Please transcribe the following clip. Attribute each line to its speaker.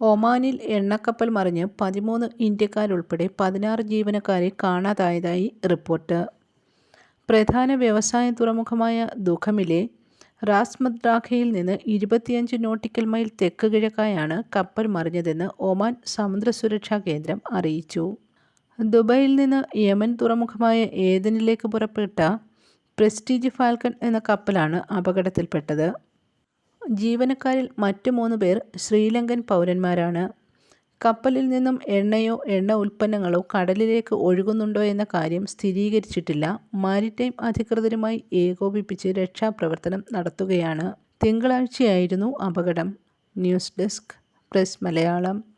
Speaker 1: ഒമാനിൽ എണ്ണക്കപ്പൽ മറിഞ്ഞ് പതിമൂന്ന് ഇന്ത്യക്കാരുൾപ്പെടെ പതിനാറ് ജീവനക്കാരെ കാണാതായതായി റിപ്പോർട്ട്. പ്രധാന വ്യവസായ തുറമുഖമായ ദുഖമിലെ റാസ്മദ്രാഖയിൽ നിന്ന് ഇരുപത്തിയഞ്ച് നോട്ടിക്കൽ മൈൽ തെക്ക് കിഴക്കായാണ് കപ്പൽ മറിഞ്ഞതെന്ന് ഒമാൻ സമുദ്ര സുരക്ഷാ കേന്ദ്രം അറിയിച്ചു. ദുബൈയിൽ നിന്ന് യമൻ തുറമുഖമായ ഏദനിലേക്ക് പുറപ്പെട്ട പ്രസ്റ്റീജ് ഫാൽക്കൺ എന്ന കപ്പലാണ് അപകടത്തിൽപ്പെട്ടത്. ജീവനക്കാരിൽ മറ്റു മൂന്ന് പേർ ശ്രീലങ്കൻ പൗരന്മാരാണ്. കപ്പലിൽ നിന്നും എണ്ണയോ എണ്ണ ഉൽപ്പന്നങ്ങളോ കടലിലേക്ക് ഒഴുകുന്നുണ്ടോ എന്ന കാര്യം സ്ഥിരീകരിച്ചിട്ടില്ല. മാരിടൈം അധികൃതരുമായി ഏകോപിപ്പിച്ച് രക്ഷാപ്രവർത്തനം നടത്തുകയാണ്. തിങ്കളാഴ്ചയായിരുന്നു അപകടം.
Speaker 2: News
Speaker 3: desk press Malayalam